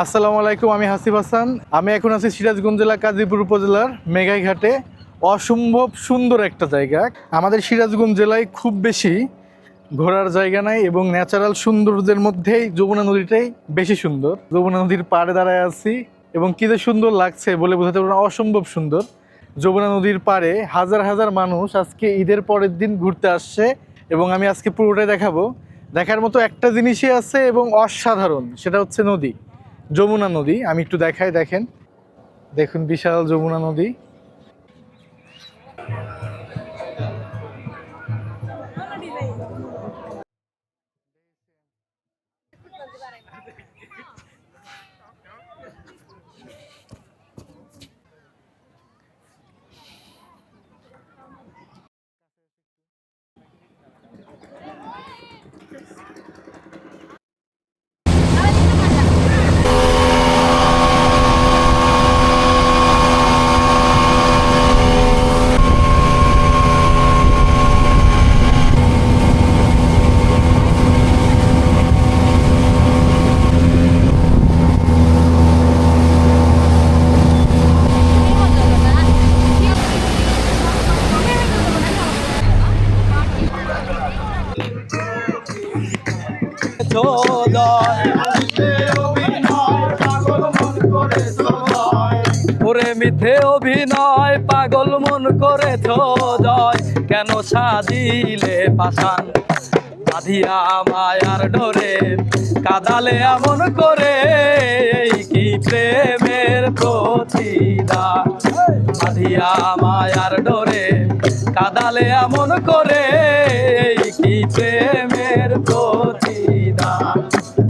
আসসালামু আলাইকুম, আমি হাসিফ হাসান। আমি এখন আছি সিরাজগঞ্জ জেলা, কাজীপুর উপজেলার মেঘাইঘাটে। অসম্ভব সুন্দর একটা জায়গা। আমাদের সিরাজগঞ্জ জেলায় খুব বেশি ঘোরার জায়গা নাই এবং ন্যাচারাল সৌন্দর্যের মধ্যেই যমুনা নদীটাই বেশি সুন্দর। যমুনা নদীর পাড়ে দাঁড়ায় আছি এবং কী যে সুন্দর লাগছে বলে বোঝাতে পারব অসম্ভব সুন্দর। যমুনা নদীর পাড়ে হাজার হাজার মানুষ আজকে ঈদের পরের দিন ঘুরতে আসছে এবং আমি আজকে পুরোটাই দেখাবো। দেখার মতো একটা জিনিসই আছে এবং অসাধারণ, সেটা হচ্ছে নদী। যমুনা নদী আমি একটু দেখাই দেখেন। দেখুন বিশাল যমুনা নদী। ওরে মিথ্যে অভিনয়, পাগল মন করেছ জয়। কেন সাজিলে পাশান বাঁধিয়া মায়ার ডোরে, কাদালে এমন করে কি প্রেমের প্রতিদান? বাঁধিয়া মায়ার ডোরে, কাদালে এমন করে, এই